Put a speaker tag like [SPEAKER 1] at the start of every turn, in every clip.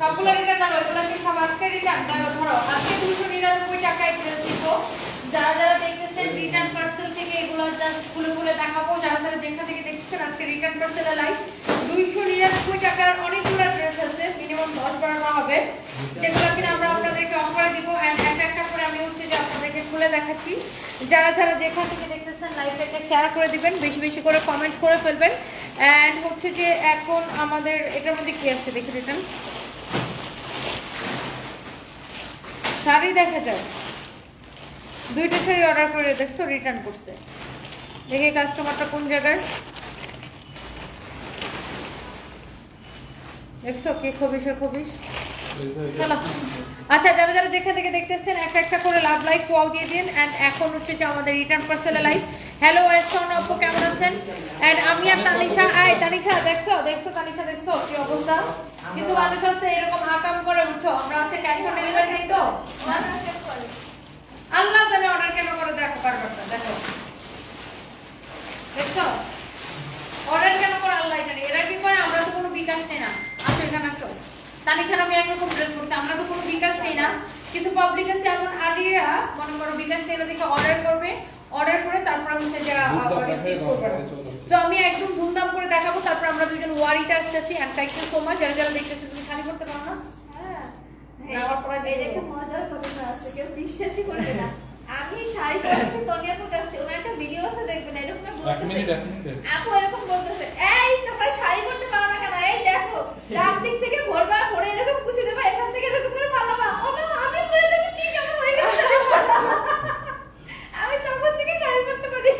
[SPEAKER 1] সবগুলো রিটার্ন দাও দিব যারা যারা পার্সেল থেকে দেখতেছেন একটা করে আমি হচ্ছে যে আপনাদেরকে খুলে দেখাচ্ছি। যারা যারা যেখান থেকে দেখতেছেন লাইভটাকে শেয়ার করে দিবেন, বেশি বেশি করে কমেন্ট করে ফেলবেন। অ্যান্ড হচ্ছে যে এখন আমাদের, এটার মধ্যে কি আছে দেখি রিটার্ন শাড়ি দেখা যায়। দুইটা শাড়ি অর্ডার করে দেখছ রিটার্ন করছে। দেখি কাস্টমারটা কোন জায়গায়। দেখছ কে খবিস চলো। আচ্ছা যারা যারা যেখান থেকে দেখতেছেন একটা একটা করে লাভ লাইক কোয়াও দিয়ে দিন। এন্ড এখন হচ্ছে যে আমাদের রিটার্ন পার্সেল লাইভ হ্যালো এসন আপু, কেমন আছেন? এন্ড আমি আর তানিশা আই তানিশা, দেখছ দেখছ তানিশা, দেখছ, কি অবস্থা? কিছু মানুষ আছে এরকম আকাম করে বুঝছ? আমরা হচ্ছে ক্যাশ অন ডেলিভারি নেই তো? আল্লাহ জানে অর্ডার কেন করে? দেখো কারবারটা দেখো। দেখছ? অর্ডার কেন করে আল্লাহ জানে এরা কি করে? আমরা তো কোনো বিকাশ নেই না। আসো এখানে আসো। তানিশার আমি একরকম ড্রেস করতে আমরা তো কোনো বিকাশ নেই না। কিন্তু পাবলিক আছে এমন আলিরা মনে করো বিকাশ নেই দেখে অর্ডার করবে। অর্ডার করে তারপর হচ্ছে যে করবে তো আমি একদম ধুমধাম করে দেখাবো তারপর আমরা দুজন ওয়ারিতে আসতেছি। And thank you so much যারা যারা দেখতেছে তুমি শাড়ি করতে পারো না?
[SPEAKER 2] করবে না। আমি শাড়ি পরেছি তনিয়াপুর কাছ থেকে ওনার একটা ভিডিও আছে দেখবেন এরকম বলতেছে। আপু এরকম বলতেছে এই তোমরা শাড়ি পরতে পারো না কেন? এই দেখো রাত দিক থেকে ভোরবেলা পরে এরকম কুচি দেবা এখান থেকে এরকম করে ও ম্যাম আমি করে দেবো ঠিক আমার হয়ে গেছে শাড়ি পরা। আমি তখন থেকে শাড়ি পরতে পারি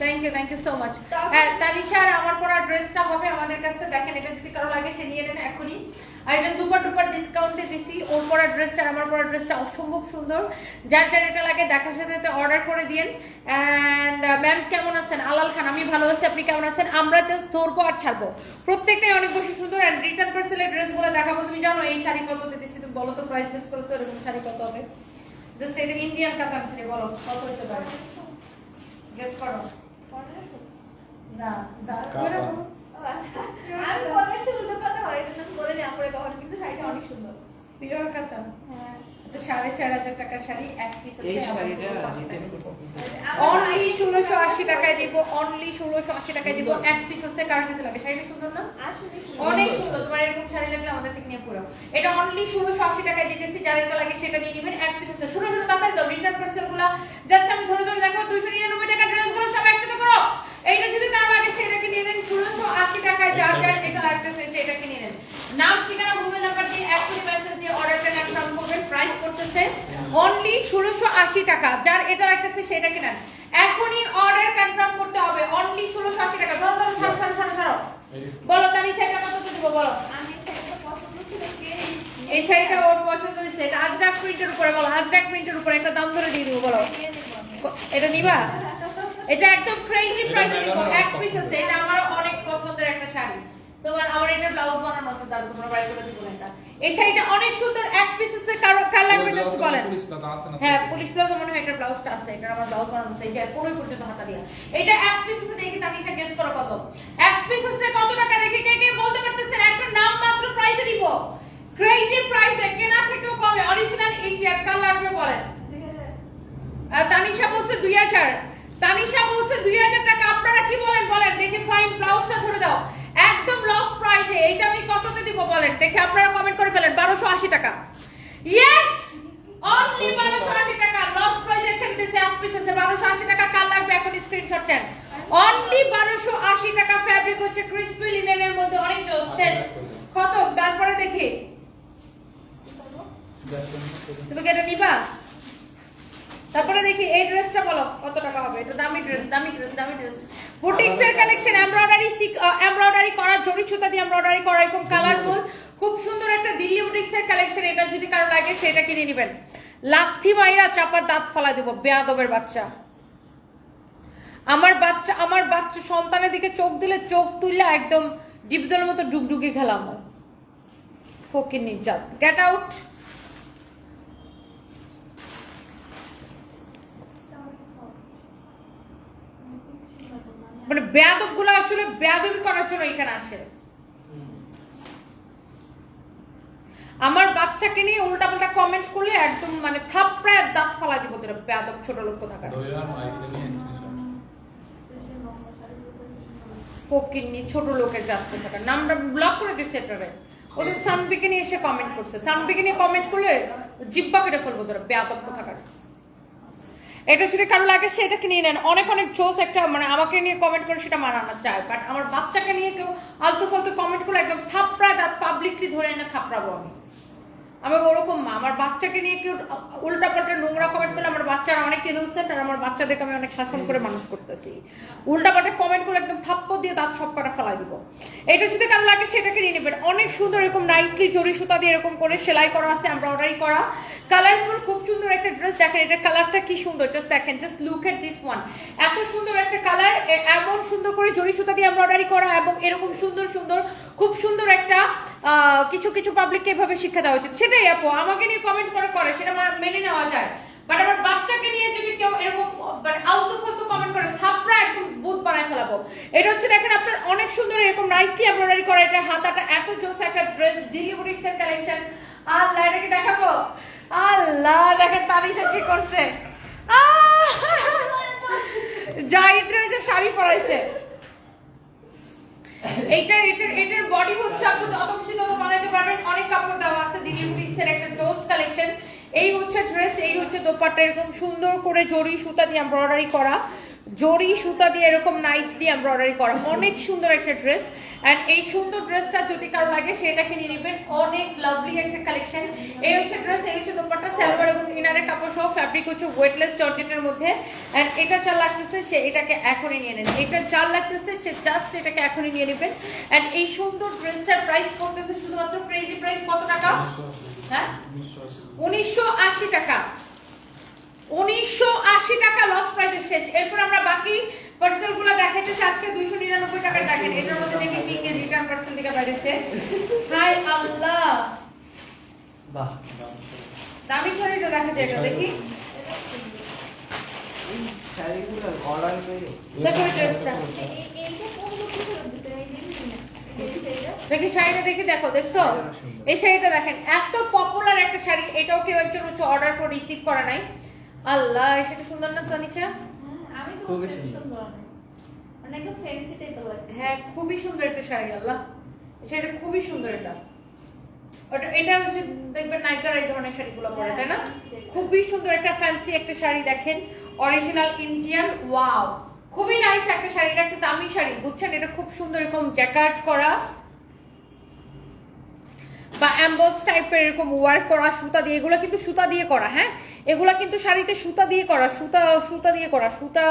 [SPEAKER 1] thank you thank you so much হ্যাঁ তানিশার আমার পরা ড্রেসটা হবে আমাদের কাছে দেখেন এটা যদি কারও লাগে সে নিয়ে নেন এখনই। আর এটা সুপার ডুপার ডিসকাউন্টে দিছি। ওর পরা ড্রেসটা আর আমার পরা ড্রেসটা অসম্ভব সুন্দর। যার যার এটা লাগে দেখার সাথে সাথে অর্ডার করে দিন অ্যান্ড ম্যাম কেমন আছেন? আলাল খান আমি ভালো আছি। আপনি কেমন আছেন? আমরা জাস্ট ধরবো আর ছাড়বো। প্রত্যেকটাই অনেক বেশি সুন্দর অ্যান্ড রিটার্ন পার্সেলের ড্রেসগুলো দেখাবো। তুমি জানো এই শাড়ি কত দিতেছি তুমি বলো তো প্রাইস গেস করো তো এরকম শাড়ি কত হবে? জাস্ট এটা ইন্ডিয়ান কাতান শাড়ি বলো কত হতে পারে? গেস করো। না
[SPEAKER 2] আচ্ছা আমি বলেছি উল্টো পাল্টা হয় গেছে আমি বলে নি আপুরে কখন কিন্তু শাড়িটা অনেক সুন্দর।
[SPEAKER 1] পিওর কাতান
[SPEAKER 2] হ্যাঁ।
[SPEAKER 1] সাড়ে চার হাজার টাকার শাড়ি এক পিস
[SPEAKER 3] এই শাড়িটা রিটেল
[SPEAKER 1] অনলি ষোলোশো আশি টাকায় দিব অনলি ষোলোশো আশি টাকায় দিব এক পিস আছে কার সাথে লাগে। শাড়িটা সুন্দর না? অনেক সুন্দর। তোমার এরকম শাড়ি লাগলে আমাদের থেকে নিয়ে পুরো এটা অনলি ষোলোশো আশি টাকায় দিতেছি যার একটা লাগে সেটা নিয়ে নেবেন এক পিস শুনো শুনো তাড়াতাড়ি দাও রিটার্ন পার্সেলগুলা। জাস্ট আমি ধরে ধরে দেখো দুইশো নিরানব্বই টাকা ড্রেসগুলো সব একসাথে করো এইটা যদি কার লাগে সেটাকে নিয়ে নেন ষোলোশো আশি টাকায় যার যার এটা লাগতেছে সেটাকে নিয়ে নেন। নাম, ঠিকানা, মোবাইল নাম্বার দিয়ে এখনই মেসেজ দিয়ে অর্ডারটা কনফার্ম করবেন প্রাইস করতেছে অনলি ষোলোশো আশি টাকা। যার এটা লাগতেছে সেটাকে নেন। এখনই অর্ডার কনফার্ম করতে হবে অনলি ষোলোশো আশি টাকা। ধরো ধরো, ছাড়ো ছাড়ো ছাড়ো ছাড়ো। বলো তাহলে সেটা কত দিব, বলো।
[SPEAKER 2] শাড়িটা
[SPEAKER 1] এই শাড়িটা ওর পছন্দ হয়েছে। এটা আজরাক প্রিন্টের উপরে বলো আজরাক প্রিন্টের উপরে একটা দাম ধরে দিয়ে দিব, বলো। এটা নিবা? এটা একদম ক্রেজি প্রাইসে দিব এক পিস আছে। এটা আমার অনেক পছন্দের একটা শাড়ি। তোমার আমার এটা ব্লাউজ বানানো আছে দাঁড়ো তোমরা বাড়ি করে দিব এটা। এই শাড়িটা অনেক সুন্দর এক পিস আছে কারও কার লাগবে জাস্ট বলেন। হ্যাঁ পুলিশ ব্লাউজ মনে হয় একটা ব্লাউজটা আছে এটা আমার ব্লাউজ বানানো আছে যে পুরোই পর্যন্ত হাতা দিয়া। এটা এক পিস আছে দেখি তানিশা গেস করো কত। এক পিস আছে কত টাকা? দেখি কে কে বলতে পারতেছেন একটা নাম মাত্র প্রাইসে দিব। ক্রেজি প্রাইসে কেনা থেকেও কমে অরিজিনাল ইন্ডিয়ার কার লাগবে বলেন? আর তানিশা বলছে দুই হাজার। তানিশা বলছে দুই হাজার টাকা। আপনারা কি বলেন? বলেন, দেখে ফাইন ব্লাউজটা ধরে দাও। একদম লস প্রাইসে এইটা আমি কততে দিব বলেন? দেখে আপনারা কমেন্ট করে ফেলেন, বারোশো আশি টাকা। ইয়েস অনলি বারোশো আশি টাকা। লস প্রাইস দিছে এক পিস আছে, বারোশো আশি টাকা। কার লাগবে? এখন স্ক্রিনশট নেন। অনলি বারোশো আশি টাকা ফ্যাব্রিক হচ্ছে ক্রিসপি লিনেনের মধ্যে অনেক জোস শেষ। কত? তারপরে দেখি। তুমি কি এটা নিবা? তারপরে দেখি এই ড্রেসটা বলো কত টাকা হবে? এটা দামি ড্রেস দামি ড্রেস দামি ড্রেস বুটিক্স এর কালেকশন এমব্রয়ডারি এমব্রয়ডারি করা জরি সুতা দিয়ে এমব্রয়ডারি করা এরকম কালারফুল খুব সুন্দর একটা দিল্লি বুটিক্স এর কালেকশন এটা যদি কারও লাগে সেটা কিনে নেবেন। লাথি মাইরা চাপার দাঁত ফালা দেব বেয়াদবের বাচ্চা। আমার বাচ্চা আমার বাচ্চা সন্তানের দিকে চোখ দিলে চোখ তুললে একদম ডিপজলের মতো ডুগডুগি খেলাম। ফকির নির্যাত। গেট আউট মানে গুলো আসলে বেয়াদবি করার জন্য এখানে আসে। আমার বাচ্চাকে নিয়ে উল্টাপাল্টা কমেন্ট করলে একদম মানে থাপড়ায় দাঁত ফালা দিব তোরা বেয়াদব ছোট লোক কোথাকার। ফকিন্নি ছোট লোকের জাত কোথাকার। নামটা ব্লক করে দিচ্ছে এটারে। ওদের সানবিকে নিয়ে এসে কমেন্ট করছে। সানবিকে নিয়ে কমেন্ট করলে জিব্বা কেটে ফেলব তোরা বেয়াদব কোথাকার। এটা যদি কারও লাগে সেটাকে নিয়ে নেন। অনেক অনেক জোস একটা মানে আমাকে নিয়ে কমেন্ট করে সেটা মানানো চায় বাট আমার বাচ্চাকে নিয়ে কেউ আলতু ফালতু কমেন্ট করে একদম থাপড়া দাঁত পাবলিকলি ধরে এনে থাপড়াবো আমি। আমি ওরকম মা আমার বাচ্চাকে নিয়ে কেউ উল্টা পাল্টা নোংরা কমেন্ট করলে আমার বাচ্চারা অনেক ইনোসেন্ট আর আমার বাচ্চাদেরকে আমি অনেক শাসন করে মানুষ করতেছি। উল্টা পাল্টা কমেন্ট করে একদম থাপ্পড় দিয়ে দাঁত সব কটা ফেলাই দিব। এটা যদি কারও লাগে সেটাকে নিয়ে নেবেন। অনেক সুন্দর এরকম নাইসলি জরি সুতা দিয়ে এরকম করে সেলাই করা আছে এমব্রয়ডারি করা। কালারফুল খুব সুন্দর একটা ড্রেস দেখেন এটা কালারটা কি সুন্দর। জাস্ট দেখেন just look at this one এত সুন্দর একটা কালার এমন সুন্দর করে জরি সুতা দিয়ে এমব্রয়ডারি করা এবং এরকম সুন্দর সুন্দর খুব সুন্দর একটা কিছু কিছু পাবলিককে এভাবে শিক্ষা দেওয়া উচিত। সেটাই আপু, আমাকে নিয়ে কমেন্ট করে করে, সেটা মা- মেনে নেওয়া যায়। বাট আমার বাচ্চাকে নিয়ে যদি কেউ এরকম মানে আলতু ফালতু কমেন্ট করে, থাপড়া একদম বুথ বানায় ফেলাবো। এটা হচ্ছে, দেখেন আপনার অনেক সুন্দর এরকম নাইসলি এমব্রয়ডারি করা, এটা হাতাটা এত জোস একটা ড্রেস ডেলিভারিক্স এর কালেকশন আল্লাহ, এটা কি দেখাবো? আল্লাহ, দেখেন তারিশা কি করছে! জাহিদ রয়েছে, শাড়ি পরাইছে। এইটার এটার এটার বডি হচ্ছে আপনি যত খুশি তত বানাতে পারবেন। অনেক কাপড় দেওয়া আছে দিদি প্রিন্সের একটা জোস কালেকশন এই হচ্ছে ড্রেস এই হচ্ছে দোপাট্টা। এরকম সুন্দর করে জড়ি, সুতা দিয়ে এমব্রয়ডারি করা। জরি সুতা দিয়ে এরকম নাইসলি এমব্রয়ডারি করা। অনেক সুন্দর একটা ড্রেস এন্ড এই সুন্দর ড্রেসটা যদি কারও লাগে সেটাকে নিয়ে নেবেন। অনেক লাভলি একটা কালেকশন এই হচ্ছে ড্রেস এই হচ্ছে দোপাট্টা সালোয়ার এবং ইনারের কাপড় সহ ফ্যাব্রিক হচ্ছে ওয়েটলেস জর্জেটের মধ্যে। এন্ড এটা যা লাগতেছে সে এটাকে এখনই নিয়ে নেন। এটা যা লাগতেছে সে জাস্ট এটাকে এখনই নিয়ে নেবেন। এন্ড এই সুন্দর ড্রেসটার প্রাইস করতেছে শুধুমাত্র ক্রেজি প্রাইস কত টাকা? হ্যাঁ? উনিশশো আশি টাকা। উনিশশো আশি টাকা লস প্রাইসে শেষ। এরপর আমরা বাকি পার্সেলগুলো দেখাইতেছি। আজকে দুইশো নিরানব্বই টাকা দেখেন। এটার মধ্যে দেখি কি কি রিটার্ন পার্সেল থেকে বাইরেছে হাই আল্লাহ!
[SPEAKER 4] বাহ।
[SPEAKER 1] দামি শাড়িটা দেখা। যায় এটা? দেখি
[SPEAKER 2] শাড়িটা
[SPEAKER 1] দেখি দেখো দেখছ? এই শাড়িটা দেখেন এত পপুলার একটা শাড়ি। এটাও কেউ একজন হচ্ছে অর্ডার করে রিসিভ করে নাই। আল্লাহ শাড়িটা সুন্দর না তানিশা
[SPEAKER 2] হ্যাঁ, আমি তো
[SPEAKER 4] খুবই সুন্দর।
[SPEAKER 2] মানে একদম লাগে।
[SPEAKER 1] হ্যাঁ খুবই সুন্দর একটা শাড়ি আল্লাহ। সেটা খুবই সুন্দর এটা। ওটা এটা হচ্ছে দেখবেন নাইকার এই ধরনের শাড়িগুলো পরে তাই না? খুবই সুন্দর একটা ফ্যান্সি একটা শাড়ি দেখেন। অরিজিনাল ইন্ডিয়ান ওয়াও খুবই নাইস একটা শাড়ি এটা একটা দামি শাড়ি বুঝছেন? এটা খুব সুন্দর এরকম জ্যাকার্ট করা। বা অ্যাম্বস টাইপের এরকম ওয়ার্ক করা সুতা দিয়ে এগুলো কিন্তু সুতা দিয়ে করা হ্যাঁ? এগুলো কিন্তু শাড়িতে সুতা দিয়ে করা সুতা সুতা দিয়ে করা সুতা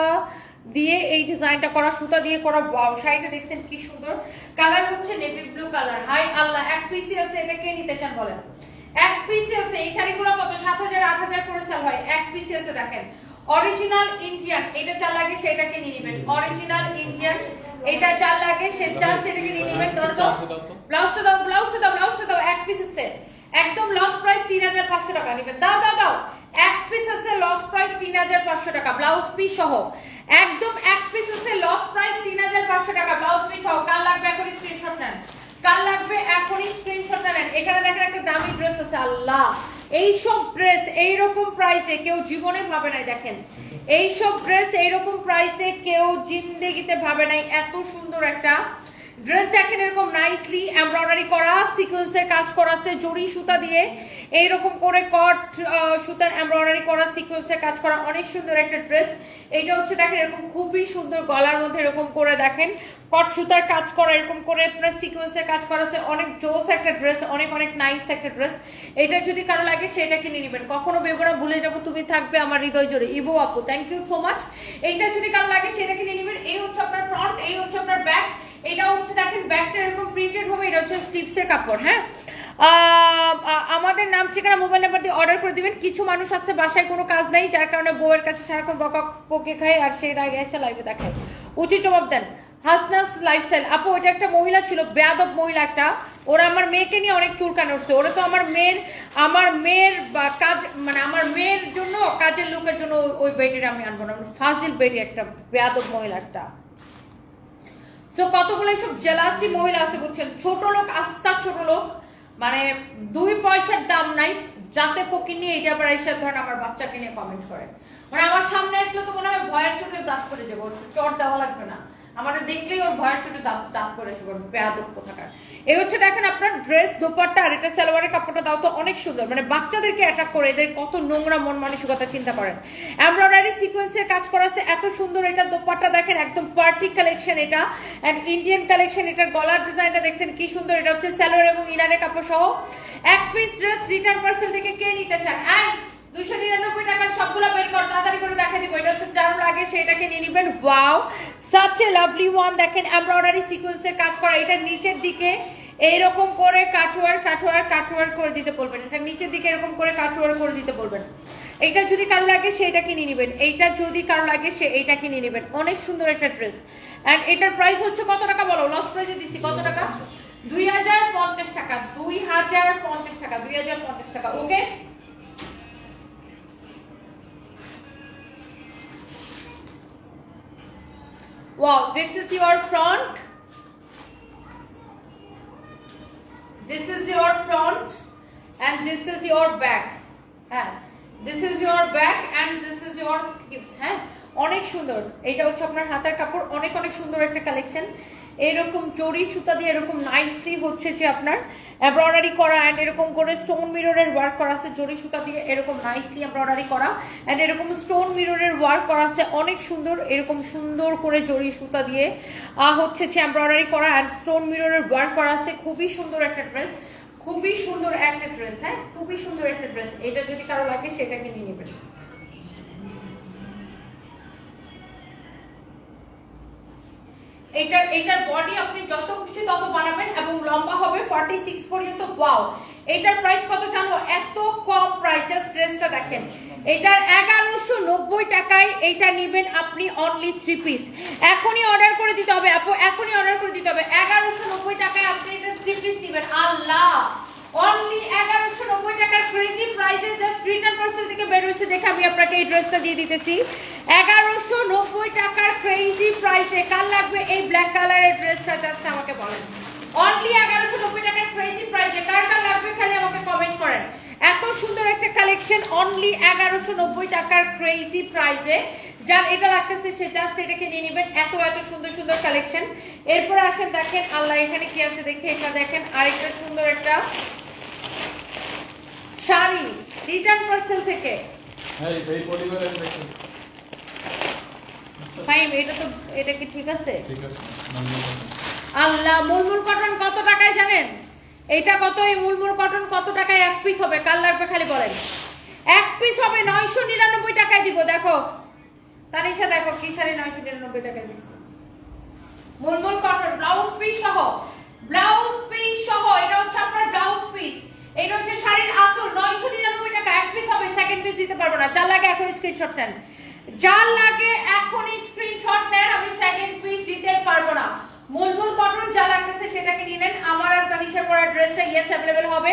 [SPEAKER 1] দিয়ে এই ডিজাইনটা করা সুতা দিয়ে করা শাড়িটা দেখছেন কি সুন্দর। কালার হচ্ছে নেভি ব্লু কালার হাই আল্লাহ এক পিসি আছে এটা কে নিতে চান বলেন? এক পিসি আছে এই শাড়িগুলো কত? সাত হাজার আট হাজার করে সেল হয়। এক পিসি আছে দেখেন। অরিজিনাল ইন্ডিয়ান এটা যা লাগে সেটাকে নিয়ে নেবেন। অরিজিনাল ইন্ডিয়ান এটা যা লাগে সে জাস্ট এটাকে নিয়ে নেবেন দরজা ব্লাউজটা দাও ব্লাউজটা দাও ব্লাউজটা দাও এক পিস আছে একদম লস প্রাইস তিন হাজার পাঁচশো টাকা নেবেন। দাও দাও দাও। এক পিস আছে লস প্রাইস তিন হাজার পাঁচশো টাকা ব্লাউজ পিস সহ। একদম এক পিস আছে লস প্রাইস তিন হাজার পাঁচশো টাকা ব্লাউজ পিস সহ। কাল লাগবে? এখন স্ক্রিনশট নেন। কাল লাগবে? এখনই স্ক্রিনশট নেন। এখানে দেখেন একটা দামি ড্রেস আছে, আল্লাহ। এইসব ড্রেস এইরকম প্রাইসে কেউ জীবনে ভাবে নাই, দেখেন। এইসব ড্রেস এইরকম প্রাইসে কেউ জিন্দেগিতে ভাবে নাই। এত সুন্দর একটা ড্রেস দেখেন এরকম নাইসলি এমব্রয়ডারি করা সিকোয়েন্সের কাজ করা আছে জরি সুতা দিয়ে। এইরকম করে কট সুতার এমব্রয়ডারি করা সিকোয়েন্সের কাজ করা, অনেক সুন্দর একটা ড্রেস। এইটা হচ্ছে দেখেন এরকম খুবই সুন্দর গলার মধ্যে এরকম করে দেখেন। কট সুতার কাজ করা, এরকম করে প্লাস সিকোয়েন্সের কাজ করা আছে। অনেক জোস একটা ড্রেস, অনেক অনেক নাইস একটা ড্রেস। এটা যদি কারও লাগে, সেটা কিনে নেবেন। কখনো বেবরা ভুলে যাব, তুমি থাকবে আমার হৃদয় জোরে ইভো আপু থ্যাংক ইউ সো মাচ এইটা যদি কারও লাগে, সেটা কিনে নেবেন। এই হচ্ছে আপনার ফ্রন্ট এই হচ্ছে আপনার ব্যাক এটা হচ্ছে, দেখেন ব্যাকটা এরকম প্রিন্টেড হবে, এটা হচ্ছে স্লিভসের কাপড় হ্যাঁ? আমাদের নাম, ঠিকানা, মোবাইল নাম্বার দিয়ে অর্ডার করে দিবেন। কিছু মানুষ আছে, বাসায় কোনো কাজ নেই, যার কারণে বউয়ের কাছে সারাক্ষণ বকা পোকে খায় আর সেই রাগে এসে লাইভে দেখায়। উচিত জবাব দেন, হাসনাস লাইফস্টাইল আপু ওইটা একটা মহিলা ছিল, বেয়াদব মহিলা একটা। ওরা আমার মেয়েকে নিয়ে অনেক চুলকানো উঠছে ওরা তো আমার মেয়ের আমার মেয়ের কাজ মানে আমার মেয়ের জন্য, কাজের লোকের জন্য ওই- বেটিটা আমি আনব না। ফাজিল বেটি একটা, বেয়াদব মহিলা একটা। সো কতগুলো এইসব জেলাসি মহিলা আছে বুঝছেন? ছোট লোক আস্থা ছোট লোক। মানে দুই পয়সার দাম নাই। যাতে ফকির নিয়ে এটা আবার এসে ধরেন আমার বাচ্চাকে নিয়ে কমেন্ট করে। মানে আমার সামনে আসলে তো মনে হয় ভয়ের চোখে দাঁত করে যাব। চট দেওয়া লাগবে না। আমার দেখলেই ওর ভয়ের ছোট দাঁত দাঁত করে যাব বেয়াদব কোথাকার এই হচ্ছে দেখেন আপনার ড্রেস দোপাট্টা আর এটা সালোয়ারের কাপড়টা দাও তো অনেক সুন্দর। মানে বাচ্চাদেরকে অ্যাটাক করে, এদের কত নোংরা মন মানসিকতা চিন্তা করেন। এমব্রয়ডারি সিকোয়েন্সের কাজ করা আছে, এত সুন্দর এটা দোপাট্টা দেখেন, একদম পার্টি কালেকশন এটা। এক ইন্ডিয়ান কালেকশন এটার গলার ডিজাইনটা দেখছেন, কি সুন্দর এটা হচ্ছে সালোয়ার এবং ইনারের কাপড় সহ এক পিস ড্রেস রিটার্ন পার্সেল থেকে কে নিতে চান আই দুইশো নিরানব্বই টাকার সবগুলো বের কর, তাড়াতাড়ি করে দেখা দিব। এটা হচ্ছে যার লাগে, সেটাকে নিয়ে নিবেন। Wow such a lovely one দেখেন এমব্রয়ডারি সিকোয়েন্সের কাজ করা। এটা নিচের দিকে এইরকম করে কাটওয়ার কাটওয়ার কাটওয়ার করে দিতে বলবেন। এটা নিচের দিকে এরকম করে কাটওয়ার করে দিতে বলবেন। এইটা যদি কারও লাগে সেটা কিনে নেবেন। এইটা যদি কারও লাগে, সে এইটা কিনে নেবেন। অনেক সুন্দর একটা ড্রেস। এন্ড এটার প্রাইস হচ্ছে কত টাকা বলো? লস প্রাইসে দিচ্ছি কত টাকা? দুই হাজার পঞ্চাশ টাকা। দুই হাজার পঞ্চাশ টাকা, দুই হাজার পঞ্চাশ টাকা। ওকে Wow, this is your front. This is your front and this is your back. হ্যাঁ this is your back and this is your sleeves হ্যাঁ অনেক সুন্দর এটা হচ্ছে আপনার হাতের কাপড় অনেক অনেক সুন্দর একটা কালেকশন এরকম জরি সুতা দিয়ে এরকম নাইসলি হচ্ছে যে আপনার এমব্রয়ডারি করা অ্যান্ড এরকম করে স্টোন মিররের ওয়ার্ক করা আছে, জরি সুতা দিয়ে এরকম নাইসলি এমব্রয়ডারি করা অ্যান্ড এরকম স্টোন মিররের ওয়ার্ক করা আছে, অনেক সুন্দর, এরকম সুন্দর করে জরি সুতা দিয়ে হচ্ছে যে এমব্রয়ডারি করা অ্যান্ড স্টোন মিররের ওয়ার্ক করা আছে, খুবই সুন্দর একটা ড্রেস খুবই সুন্দর একটা ড্রেস হ্যাঁ? খুবই সুন্দর একটা ড্রেস এটা যদি কারও লাগে সেটাকে নিয়ে নেবেন। এটার এটার বডি আপনি যত খুশি তত বানাবেন এবং লম্বা হবে 46 পর্যন্ত। ওয়াও এটার প্রাইস কত জানো? এত কম প্রাইস জাস্ট ড্রেসটা দেখেন। এটার এগারোশো নব্বই টাকায় এইটা নেবেন আপনি অনলি থ্রি পিস এখনই অর্ডার করে দিতে হবে, আপু, এখনই অর্ডার করে দিতে হবে। এগারোশো নব্বই টাকায় আপনি এটা থ্রি পিস নেবেন। আল্লাহ! অনলি এগারোশো নব্বই টাকার ক্রেজি প্রাইসে জাস্ট রিটার্ন পার্সেল থেকে বের দেখে আমি আপনাকে এই ড্রেসটা দিয়ে দিতেছি। এগারোশো নব্বই টাকার ক্রেজি প্রাইসে কার লাগবে এই ব্ল্যাক কালারের ড্রেসটা জাস্ট আমাকে বলেন। অনলি এগারোশো নব্বই টাকার ক্রেজি প্রাইসে কার কার লাগবে খালি আমাকে কমেন্ট করেন। এত সুন্দর একটা কালেকশন অনলি এগারোশো নব্বই টাকার ক্রেজি প্রাইসে যার এটা লাগতেছে, সে জাস্ট এটাকে নিয়ে নেবেন। এত এত সুন্দর সুন্দর কালেকশন এরপর আসেন, দেখেন, আল্লাহ, এখানে কি আছে দেখে এটা দেখেন। আরেকটা সুন্দর একটা শাড়ি রিটার্ন পার্সেল থেকে।
[SPEAKER 3] এই এই পরিবারের
[SPEAKER 1] ফাইম এটা তো এটা কি ঠিক আছে?
[SPEAKER 3] ঠিক আছে
[SPEAKER 1] আল্লাহ মুলমুল কটন কত টাকায় জানেন? এটা কত? এই মুলমুল কটন কত টাকায়? এক পিস হবে কাল লাগবে খালি বলেন। এক পিস হবে নয়শো নিরানব্বই টাকায় দিব দেখো। তানিশা দেখো কি শাড়ি নয়শো নিরানব্বই টাকায় দিচ্ছে মুলমুল কটন ব্লাউজ পিস সহ ব্লাউজ পিস সহ এটা হচ্ছে আপনার ব্লাউজ পিস এটা হচ্ছে শাড়ির আঁচল নয়শো নিরানব্বই টাকা। এক পিস হবে সেকেন্ড পিস দিতে পারব না। যার লাগে এখন স্ক্রিনশট নেন। যার লাগে, এখনই স্ক্রিনশট নেন, আমি সেকেন্ড পিস দিতে পারব না। মুলমুল কটন যা লাগতেছে, সেটাকে নিয়ে নেন। আমার আর তানিশার পরা ড্রেসটা ইয়েস অ্যাভেলেবেল হবে।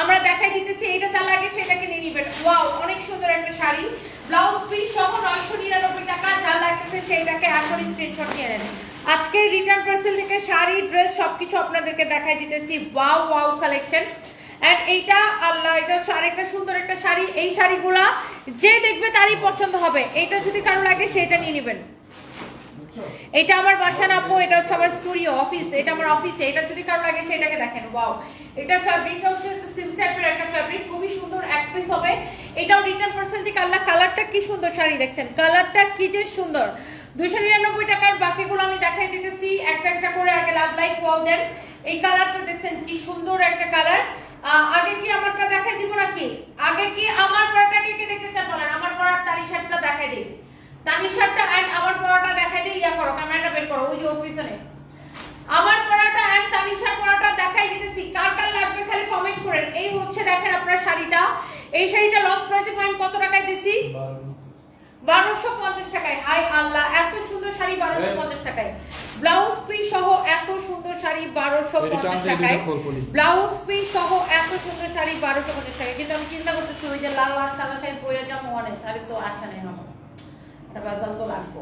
[SPEAKER 1] আমরা দেখাই দিতেছি এটা যা লাগে সেটাকে নিয়ে নিবেন। ওয়াও অনেক সুন্দর একটা শাড়ি। ব্লাউজ পিস সহ নয়শো নিরানব্বই টাকা যা লাগতেছে সেইটাকে এখনই স্ক্রিনশট নিয়ে নেন। আজকে রিটার্ন পার্সেল থেকে শাড়ি ড্রেস সবকিছু আপনাদেরকে দেখাই দিতেছি। ওয়াও ওয়াও কালেকশন এন্ড এইটা আল্লাহ, এটা হচ্ছে আরেকটা সুন্দর একটা শাড়ি। এই শাড়িগুলা যে দেখবে তারই পছন্দ হবে। এটা যদি কারও লাগে সেটা নিয়ে নেবেন। এটা আমার বাসা না আপু, এটা হচ্ছে আমার স্টুডিও, অফিস। এটা আমার অফিসে। এটা যদি কারও লাগে, সেটাকে দেখেন। ওয়াও। এটার ফ্যাব্রিকটা হচ্ছে সিল্ক টাইপের একটা ফ্যাব্রিক খুবই সুন্দর এক পিস হবে। এটাও রিটার্ন পার্সেন্ট থেকে আল্লাহ কালারটা কি সুন্দর শাড়ি দেখছেন? কালারটা কি যে সুন্দর। দুশো নিরানব্বই টাকার বাকিগুলো আমি দেখাই দিতেছি। একটা একটা করে আগে লাভ লাইক ওয়াও দেন। এই কালারটা দেখছেন কি সুন্দর একটা কালার। আগে কি আমারটা দেখাই দিব নাকি? আগে কি আমার পড়াটা কে দেখতে চান বলেন? আমার পড়ার তারি শার্টটা দেখাই দিই। তানির শার্টটা এন্ড আমার পড়াটা দেখাই দিই, ইয়া করো ক্যামেরাটা বের করো, ওই যে পিছনে। আমার পড়াটা এন্ড তানিশার পড়াটা দেখাই দিতেছি। কার কার লাগবে খালি কমেন্ট করেন। এই হচ্ছে দেখেন আপনার শাড়িটা। এই শাড়িটা লস প্রাইসে ফাইন কত টাকায় দিছি? বারোশো পঞ্চাশ টাকায়। হাই আল্লাহ এত সুন্দর শাড়ি বারোশো পঞ্চাশ টাকায়। ব্লাউজ পিস সহ এত সুন্দর শাড়ি বারোশো পঞ্চাশ টাকায়। ব্লাউজ পিস সহ এত সুন্দর শাড়ি বারোশো পঞ্চাশ টাকায়। কিন্তু আমি চিন্তা করতেছি ওই যে লাল লাল সাদা শাড়ি পরে যাব অনেক শাড়ি তো আসা নেই আমার। একটা বেজাল তো লাগবো।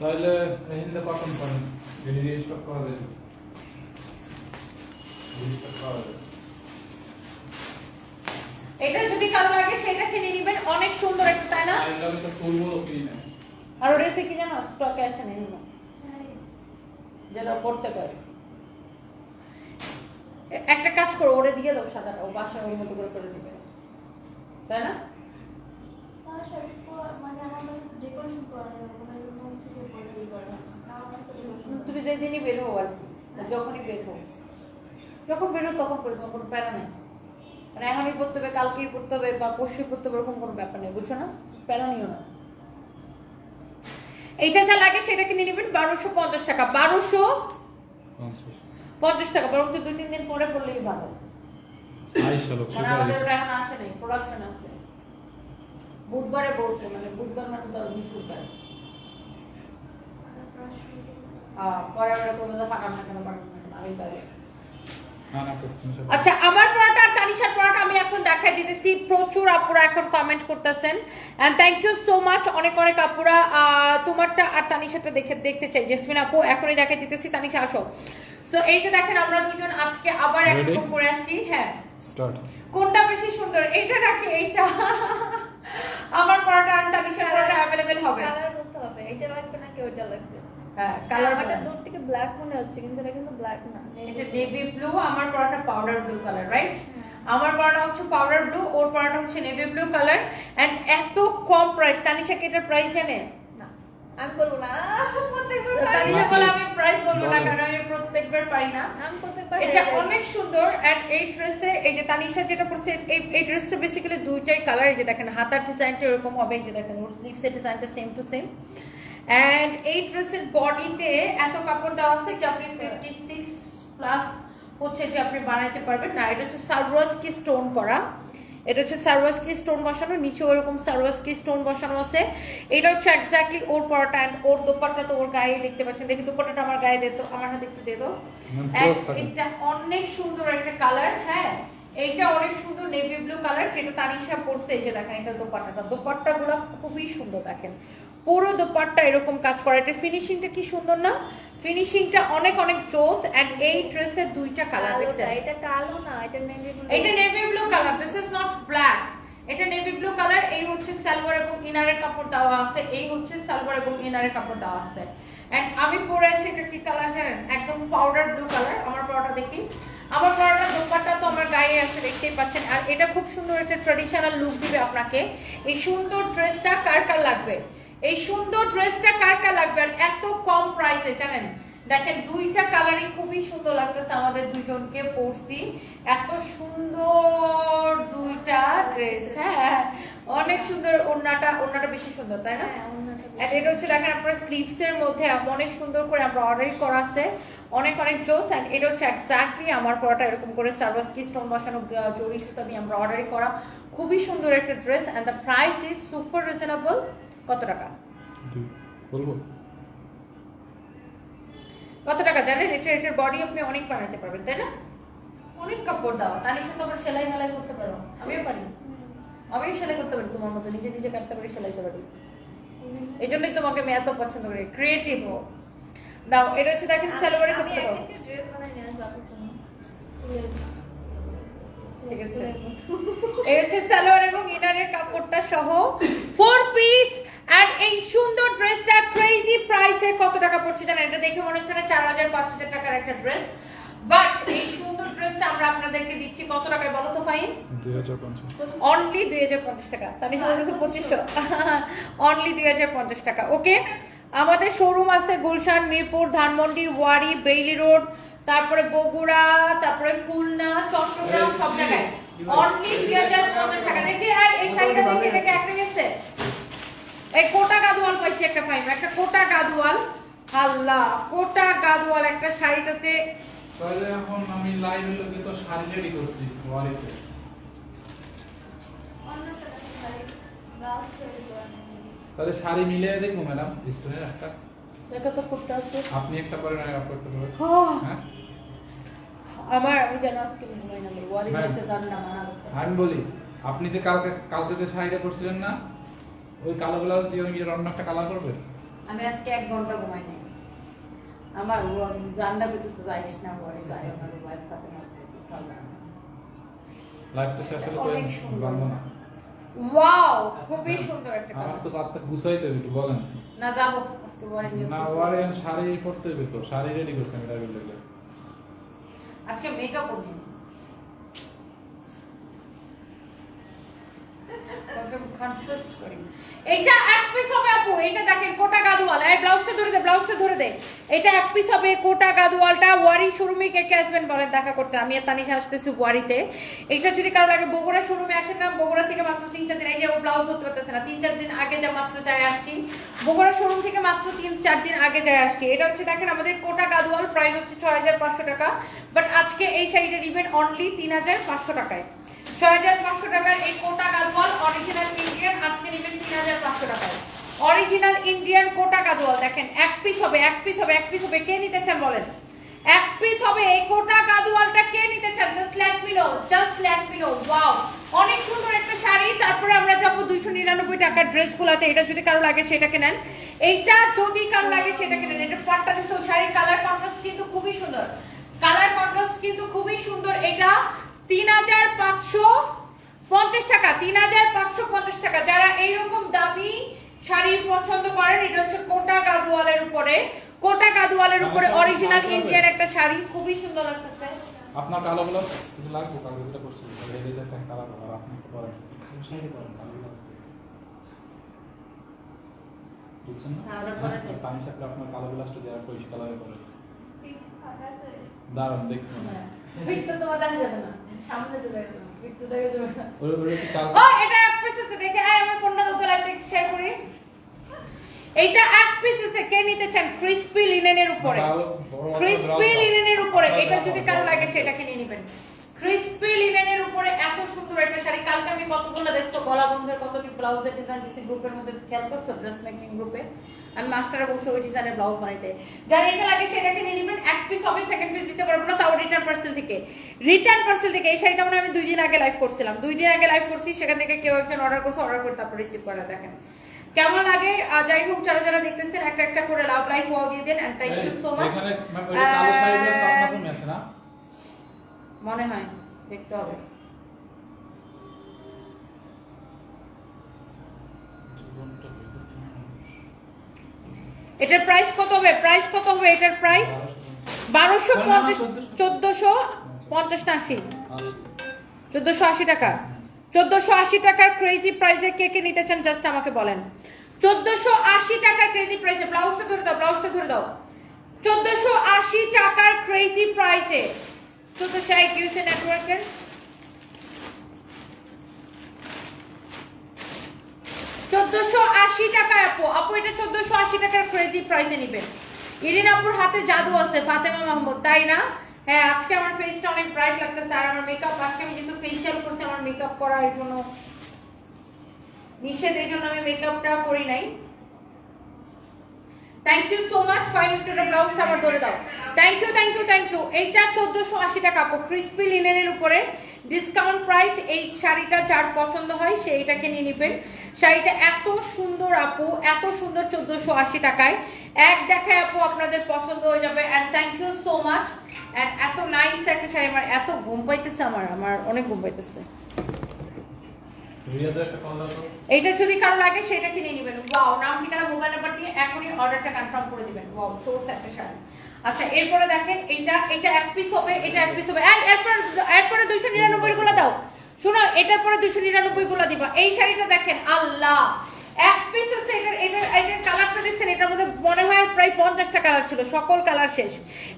[SPEAKER 3] তাহলে মেহিন্দা কটন করেন? রিস্টক করা যায়। রিস্টক করা যায়
[SPEAKER 1] সেটা কিনে নিবেন। অনেক সুন্দর একটা তাই না?
[SPEAKER 3] আর
[SPEAKER 1] ওটা কি জানো? স্টকে আসে না। যেটা পড়তে পারে। একটা কাজ করো ওরে দিয়ে দাও সাদাটা। ও বাসায় ওর মতো করে করে নেবে তাই না। তুমি যেদিনই বের হও আর যখনই বের হও। যখন বের হও তখন করে তোমার কোনো প্যারা নেই। মানে এখনই পড়তে হবে কালকেই পড়তে হবে বা পরশুই পড়তে হবে এরকম কোনো ব্যাপার নেই বুঝছ না? প্যারা নিও না। এইটা যা লাগে সেটা কিনে নেবেন বারোশো পঞ্চাশ টাকা বারোশো
[SPEAKER 3] পঞ্চাশ।
[SPEAKER 1] টাকা বরং দুই তিন দিন পরে পড়লেই ভালো। মানে আমাদের এখন আসে নাই প্রোডাকশন আসছে বুধবারে বলছে মানে বুধবার মানে তো বৃহস্পতিবার। পরে কোনো ফাঁকা না কেন পাঠানো না আমি পারি।
[SPEAKER 3] না না করতে
[SPEAKER 1] আচ্ছা আমার পড়াটা আর তানিশার পড়াটা আমি এখন দেখাই দিতেছি। প্রচুর আপুরা এখন কমেন্ট করতেছেন। And thank you so much অনেক অনেক আপুরা। তোমারটা আর তানিশাটা দেখে দেখতে চাই। জেসমিন আপু এখনই দেখাই দিতেছি। তানিশা আসো। সো এইটা দেখেন আমরা দুজন আজকে আবার? একরকম করে আসছি। হ্যাঁ।
[SPEAKER 3] স্টার্ট
[SPEAKER 1] কোনটা বেশি সুন্দর? এইটা নাকি এইটা? আমার পড়াটা আর তানিশার পড়াটা অ্যাভেলেবেল হবে।
[SPEAKER 2] Colour বলতে হবে, এটা লাগবে নাকি ওইটা লাগবে?
[SPEAKER 1] হ্যাঁ
[SPEAKER 2] কালার
[SPEAKER 1] কালার
[SPEAKER 2] দূর থেকে ব্ল্যাক মনে হচ্ছে কিন্তু এটা কিন্তু ব্ল্যাক না।
[SPEAKER 1] এটা নেভি ব্লু আমার পড়াটা পাউডার ব্লু কালার রাইট আমার পড়াটা হচ্ছে পাউডার ব্লু ওর পড়াটা হচ্ছে নেভি ব্লু কালার এন্ড এত কম প্রাইস তানিশা কি এটার প্রাইস জানে?
[SPEAKER 2] আমি বলব না। প্রত্যেকবার
[SPEAKER 1] তানিশা বলে আমি প্রাইস বলব না কারণ আমি প্রত্যেকবার পারি না।
[SPEAKER 2] আমি প্রত্যেকবার
[SPEAKER 1] এটা
[SPEAKER 2] হেরে যাই।
[SPEAKER 1] অনেক সুন্দর এন্ড এই ড্রেসে এই যে তানিশা যেটা পরছে এই এই ড্রেসটা বেসিক্যালি দুইটাই কালার এই যে দেখেন হাতার ডিজাইনটা এরকম হবে এই যে দেখেন ওর স্লিভসের ডিজাইনটা সেম টু সেম এন্ড এই ড্রেসের বডিতে এত কাপড় দেওয়া আছে যে আপনি ফিফটি সিক্স প্লাস হচ্ছে যে আপনি বানাইতে পারবেন। না এটা হচ্ছে সারওয়াসকি স্টোন করা। এটা হচ্ছে সারওয়াসকি স্টোন বসানো নিচে ওরকম সারওয়াসকি স্টোন বসানো আছে। এটা হচ্ছে এক্স্যাক্টলি ওর পরাটা and ওর দোপাট্টা তো ওর গায়ে দেখতে পাচ্ছেন। দেখি দোপাট্টাটা আমার গায়ে দিত আমার হাতে একটু দিয়ে
[SPEAKER 3] থাকে।
[SPEAKER 1] এটা অনেক সুন্দর একটা কালার হ্যাঁ। এইটা অনেক সুন্দর নেভি ব্লু কালার যেটা তানিশা পরছে এই যে দেখেন এটা দোপাট্টাটা। দোপাট্টা গুলো খুবই সুন্দর দেখেন। পুরো দোপাট্টা এরকম কাজ করা। এটা ফিনিশিংটা কি সুন্দর না? ফিনিশিংটা অনেক অনেক জোস এন্ড এই ড্রেসের দুইটা কালার দেখছেন?
[SPEAKER 2] এটা কালো না এটা নেভি ব্লু
[SPEAKER 1] এটা navy blue colour this is not black এটা নেভি ব্লু কালার এই হচ্ছে সালোয়ার এবং ইনারের কাপড় দেওয়া আছে এই হচ্ছে সালোয়ার এবং ইনারের কাপড় দেওয়া আছে। এন্ড আমি পরে আছি এটা কি কালার জানেন? একদম পাউডার ব্লু কালার আমার পরাটা দেখি। আমার পরাটা দোপাট্টা তো আমার গায়ে আছে দেখতেই পাচ্ছেন। আর এটা খুব সুন্দর একটা ট্রেডিশনাল লুক দিবে আপনাকে। এই সুন্দর ড্রেসটা কার কার লাগবে? এই সুন্দর ড্রেসটা কার কার লাগবে আর এত কম প্রাইসে জানেন? দেখেন দুইটা কালারই খুবই সুন্দর লাগতেছে আমাদের দুজনকে পরছি। এত সুন্দর দুইটা ড্রেস হ্যাঁ? অনেক সুন্দর ওড়নাটা ওড়নাটা বেশি সুন্দর তাই না?
[SPEAKER 2] হ্যাঁ, বেশি।
[SPEAKER 1] And এটা হচ্ছে দেখেন আপনার স্লিভস এর মধ্যে অনেক সুন্দর করে আমরা অর্ডার করা আছে। অনেক অনেক জোস এন্ড এটা হচ্ছে এক্স্যাক্টলি আমার পরাটা এরকম করে সার্ভাসকি স্টোন বসানো জরি সুতা দিয়ে আমরা অর্ডারই করা। খুবই সুন্দর একটা dress and the price is super reasonable কত টাকা?
[SPEAKER 3] বলব।
[SPEAKER 1] কত টাকা? জানেন এটা এটার বডি আপনি অনেক বানাতে পারবেন তাই না? অনেক কাপড় দাও তার সাথে আবার সেলাই মেলাই করতে পারো। আমিও পারি। আমিও সেলাই করতে পারি তোমার মতো নিজে নিজে কাটতে পারি সেলাই করতে পারি। এই জন্যই তোমাকে আমি এত পছন্দ করি। ক্রিয়েটিভ হো দাও এটা হচ্ছে দেখেন সালোয়ারে
[SPEAKER 2] আমি
[SPEAKER 1] করতে
[SPEAKER 2] মতো।
[SPEAKER 1] এই হচ্ছে সালোয়ার এবং ইনারের কাপড়টা সহ ফোর পিস আর এই সুন্দর ড্রেসটা ক্রেজি প্রাইসে কত টাকা পড়ছে জানেন? এটা দেখে মনে হচ্ছে না চার হাজার পাঁচ হাজার টাকার একটা ড্রেস বাট এই সুন্দর ড্রেসটা আমরা আপনাদেরকে দিচ্ছি কত টাকায় বলো তো ফাইন অনলি দুই হাজার পঞ্চাশ টাকা। তাহলে সবাই কাছে পঁচিশশো। অনলি দুই হাজার পঞ্চাশ টাকা। ওকে আমাদের শোরুম আছে গুলশান মিরপুর ধানমন্ডি ওয়ারি বেইলি রোড তারপরে বগুড়া তারপরে খুলনা চট্টগ্রাম সব জায়গায়। অনলি দুই হাজার পঞ্চাশ টাকা। দেখি এই শাড়িটা দেখি দেখে একটা গেছে। এই কোটা গাদোয়াল পাইছি একটা পাইম একটা কোটা গাদোয়াল আল্লাহ কোটা গাদোয়াল একটা শাড়িটাতে
[SPEAKER 3] তাহলে এখন আমি লাইভ হলো তো শাড়ি রেডি করছি ওয়ারিতে
[SPEAKER 2] করে
[SPEAKER 3] তাহলে শাড়ি মিলিয়ে দেখব ম্যাডাম স্টোনের একটা
[SPEAKER 1] দেখা তো করতে আছে
[SPEAKER 3] আপনি একটা পরেন আর আপনি একটা পরেন
[SPEAKER 1] হ্যাঁ।
[SPEAKER 3] হ্যাঁ
[SPEAKER 1] আমার আমি যেন আজকে ঘুমাই না ওয়ারি
[SPEAKER 3] ম্যাম।
[SPEAKER 1] যেতে জান না মানা করতে।
[SPEAKER 3] আমি বলি আপনি যে কালকে কালকে যে শাড়িটা করছিলেন না ওই কালো ব্লাউজ দিয়ে ওই অন্য একটা কালার করবে?
[SPEAKER 1] আমি আজকে এক ঘণ্টা ঘুমাই নাই। আমার জানলা পেতেছে যাইস না যাই আমার ওয়াইফ সাথে না
[SPEAKER 3] লাইভটা শেষ হলে
[SPEAKER 1] অনেক সুন্দর।
[SPEAKER 3] না।
[SPEAKER 1] ওয়াও খুবই সুন্দর একটা
[SPEAKER 3] আমার
[SPEAKER 1] কালার
[SPEAKER 3] তো রাতটা গুছাইতে হবে একটু বলেন।
[SPEAKER 1] না যাব আজকে ওয়ারিং
[SPEAKER 3] না ওয়ারে শাড়ি পরতে হবে তো শাড়ি রেডি করছি আমি ড্রাইভার
[SPEAKER 1] আজকে মেকআপ করি এটা এক পিস হবে আপু এটা দেখেন, কোটা গাদুয়াল। এই ব্লাউজটা ধরে দে ব্লাউজটা ধরে দে। এটা এক পিস হবে কোটা গাদুয়ালটা, ওয়ারি শোরুমে কে কে আসবেন বলেন, দেখা করতে। আমি আর তানিশা আসতেছি ওয়ারিতে। এটা যদি কারও লাগে বগুড়া শোরুমে আসেন না, বগুড়া থেকে মাত্র তিন চার দিন আগে ও ব্লাউজ হতে পারতেছে না। তিন চার দিন আগে যা মাত্র যায় আসছি। বগুড়া শোরুম থেকে মাত্র তিন চার দিন আগে যায় আসছি। এটা হচ্ছে দেখেন, আমাদের কোটা গাদুয়াল, প্রাইস হচ্ছে ছয় হাজার পাঁচশো টাকা। বাট আজকে এই শাড়িটা নিবেন অনলি তিন হাজার পাঁচশো টাকায়। ছয় হাজার পাঁচশো টাকার এই কোটা গাদওয়াল অরিজিনাল ইন্ডিয়ান আজকে নেবেন তিন হাজার পাঁচশো টাকায়। অরিজিনাল ইন্ডিয়ান কোটা গাদওয়াল, দেখেন, এক পিস হবে, এক পিস হবে, এক পিস হবে, কে নিতে চান বলেন? এক পিস হবে, এই কোটা গাদওয়ালটা কে নিতে চান? Just let me know just let me know wow অনেক সুন্দর একটা শাড়ি, তারপরে আমরা যাব দুইশো নিরানব্বই টাকার ড্রেস গুলাতে এটা যদি কারও লাগে সেটাকে নেন। এইটা যদি কারও লাগে সেটাকে নেন, এটা পাট্টা শাড়ির কালার কন্ট্রাস্ট কিন্তু খুবই সুন্দর। কালার কন্ট্রাস্ট কিন্তু খুবই সুন্দর, এটা তিন হাজার পাঁচশো পঞ্চাশ টাকা তিন হাজার পাঁচশো পঞ্চাশ টাকা। যারা এইরকম দামি শাড়ি পছন্দ করেন এটা হচ্ছে কোটা গাদুয়ালের উপরে। কোটা গাদুয়ালের উপরে অরিজিনাল ইন্ডিয়ান একটা শাড়ি খুবই সুন্দর লাগতেছে।
[SPEAKER 3] আপনার কালো ব্লাউজ লাগবে কালো যেটা করছি রেডি একটা আর আপনি করেন
[SPEAKER 4] শাড়ি পরেন।
[SPEAKER 3] কালো ব্লাউজ বুঝছেন না?
[SPEAKER 1] হ্যাঁ, করা যায়।
[SPEAKER 3] পানি সাথে আপনার কালো ব্লাউজটা দেওয়ার পরিষ্কার করে দাঁড়ান দেখুন।
[SPEAKER 1] তোমার দেখা যাবে না। সামনে চলে যাবে পিঠ দেখা যাবে না।
[SPEAKER 3] ওই ওই একটু কালো
[SPEAKER 1] ও এটা এক পিস আছে দেখে আয় আমার ফোনটা শেয়ার করি। এটা এক পিস আছে কে নিতে চান? ক্রিসপি লিনেনের উপরে। ক্রিসপি লিনেনের উপরে। এটা যদি কারও লাগে সেটাকে নিয়ে নেবেন। ক্রিসপি লিনেনের উপরে এত সুন্দর একটা শাড়ি। কালকে আমি কতগুলো দেখছ? গলা বন্ধের কতটি ব্লাউজের ডিজাইন দিছি গ্রুপের মধ্যে খেয়াল করছ? ড্রেস মেকিং গ্রুপে আমি মাস্টারে বলছি ওই ডিজাইনের ব্লাউজ বানাইতে। যার এটা লাগে সেটাকে নিয়ে নেবেন। এক পিস হবে সেকেন্ড পিস দিতে পারব না তাও রিটার্ন পার্সেল থেকে। রিটার্ন পার্সেল থেকে এই শাড়িটা মানে আমি দুই দিন আগে লাইভ করছিলাম। দুই দিন আগে লাইভ করছি সেখান থেকে কেউ একজন অর্ডার করছে অর্ডার করে তারপর রিসিভ করে দেখেন। কেমন লাগে? যাই হোক যারা যারা দেখতেছেন একটা একটা করে লাভ লাইক ওয়াও দিয়ে দেন and thank you so much মনে হয় দেখতে হবে। এটার প্রাইস কত হবে? প্রাইস কত হবে এটার প্রাইস বারোশো পঞ্চাশ চোদ্দশো। পঞ্চাশ না আশি? চোদ্দশো আশি টাকা। চোদ্দশো আশি টাকার ক্রেজি প্রাইসে কে কে নিতে চান? জাস্ট আমাকে বলেন। চোদ্দশো আশি টাকার ক্রেজি প্রাইসে ব্লাউজটা ধরে দাও ব্লাউজটা ধরে দাও। চোদ্দশো আশি টাকার ক্রেজি প্রাইসে চোদ্দশো ইউসে নেটওয়ার্কের? চোদ্দশো আশি টাকা আপু। আপু, এটা চোদ্দশো আশি টাকার ক্রেজি প্রাইসে নিবেন। ইরিন আপুর হাতে জাদু আছে, ফাতেমা মাহমুদ, তাই না? হ্যাঁ আজকে আমার ফেসটা অনেক ব্রাইট লাগতেছে আর আমার মেকআপ আজকে আমি যেহেতু ফেসিয়াল করছি, আমার মেকআপ করা এই জন্য নিষেধ, এই জন্য আমি মেকআপটা করি নাই। Thank you so much five মিনিটের ব্লাউজটা আমার ধরে দাও। Thank you thank you thank you এইটা চোদ্দশো আশি টাকা ক্রিসপি লিনেনের উপরে ডিসকাউন্ট প্রাইস এই শাড়িটা যার পছন্দ হয় সে এটাকে নিয়ে নেবেন। শাড়িটা এত সুন্দর আপু, এত সুন্দর চোদ্দশো আশি টাকায়। এক দেখায় আপু আপনাদের পছন্দ হয়ে যাবে। And thank you so much and এত নাইস একটা শাড়ি আমার, এত ঘুম পাইতেছে আমার আমার অনেক ঘুম পাইতেছে। এইটা যদি কারও লাগে, সেটা কিনে নেবেন। ওয়াও নাম, ঠিকানা মোবাইল নাম্বার দিয়ে এখনই অর্ডারটা কনফার্ম করে দিবেন। ওয়াও সো একটা শাড়ি আচ্ছা এরপরে দেখেন এটা এটা এক পিস হবে, এটা এক পিস হবে। আর এরপর, এরপরে দুইশো নিরানব্বই গুলো দাও। শোনো, এটার পরে দুইশো নিরানব্বই গুলো দিবা। এই শাড়িটা দেখেন, আল্লাহ! এক পিস আছে এটার এটার এটার কালারটা দেখছেন এটার মধ্যে মনে হয় প্রায় পঞ্চাশটা কালার ছিল সকল কালার শেষ।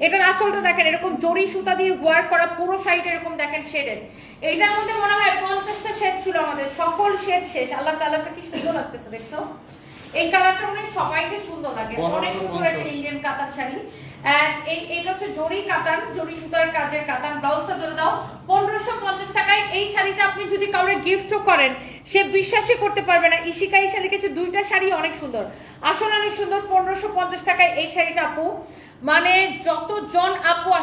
[SPEAKER 1] এটার আঁচলটা দেখেন এরকম জরি সুতা দিয়ে ওয়ার্ক করা পুরো সাইড এরকম দেখেন শেডের এইটার মধ্যে মনে হয় পঞ্চাশটা শেড ছিল আমাদের সকল শেড শেষ। আল্লাহ কালারটা কি সুন্দর লাগতেছে দেখছ? এই কালারটা মনে সবাইকে সুন্দর লাগে অনেক সুন্দর একটা ইন্ডিয়ান কাতার শাড়ি। পনেরোশো পঞ্চাশ টাকায় এই শাড়িটা আপনি যদি কাউরে গিফটও করেন, সে বিশ্বাসই করতে পারবে না। ইশিকা, এই শাড়ি কিছু দুইটা শাড়ি অনেক সুন্দর। আসলে অনেক সুন্দর, পনেরোশো পঞ্চাশ টাকায় এই শাড়িটা আপু। মানে যতজন আপু আস-